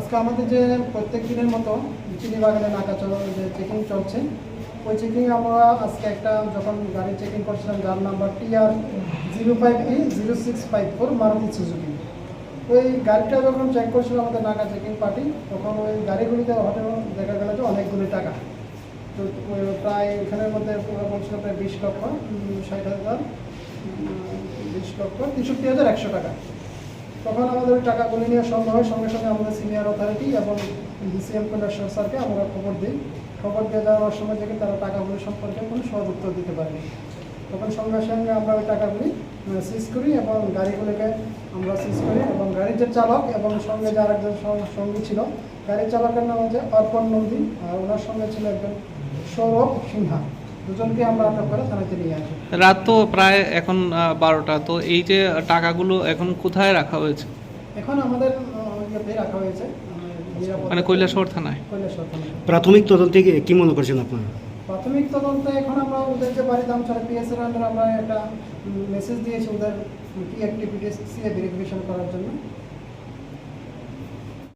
আজকে আমাদের যে প্রত্যেক দিনের মতো চিনি বাগানে নাকা যে চেকিং চলছে। ওই চেকিং আমরা আজকে একটা যখন গাড়ি চেকিং করছিলাম, যার number TR zero five E zero six five four Maruti Suzuki. ওই গাড়িটা যখন চেক করছিল আমাদের নাকা চেকিং পার্টি তখন ওই গাড়িগুলিতে হঠাৎ দেখা গেল যে অনেকগুলি টাকা। তো প্রায় এখানের মধ্যে বলছিল প্রায় বিশ লক্ষ ষাট হাজার বিশ লক্ষ, তেষট্টি হাজার একশো টাকা। তখন আমাদের ওই টাকাগুলি নিয়ে সন্দেহ হয়। সঙ্গে সঙ্গে আমাদের সিনিয়র অথরিটি এবং ডিসিএম কন্ডাক্টর স্যারকে আমরা খবর দিই। খবর দিয়ে দেওয়ার সময় থেকে তারা টাকাগুলি সম্পর্কে কোনো সহজ উত্তর দিতে পারেনি তখন সঙ্গে সঙ্গে আমরা ওই টাকাগুলি সিজ করি এবং গাড়িগুলিকে আমরা সিজ করি এবং গাড়ির যে চালক এবং সঙ্গে যে আরেকজন সং- সঙ্গী ছিল, গাড়ির চালকের নাম হচ্ছে অর্পণ নন্দী, আর ওনার সঙ্গে ছিল একজন সৌরভ সিনহা। দুজনকে আমরা আটক করে থানাতে নিয়ে আসি। রাত তো প্রায় এখন বারোটা। তো এই যে টাকাগুলো এখন কোথায় রাখা হয়েছে? এখন আমাদের রাখা হয়েছে। মানে কৈলাসহর থানায়? কৈলাসহর থানায়। প্রাথমিক তদন্তে কি- মনে করছেন আপনারা? প্রাথমিক তদন্তে এখন আমরা ওদের যে বাড়িতে আমছড়া পিএসের আন্ডার আমরা একটা মেসেজ দিয়েছি ওদের কি অ্যাক্টিভিটিস ভেরিফিকেশন করার জন্য।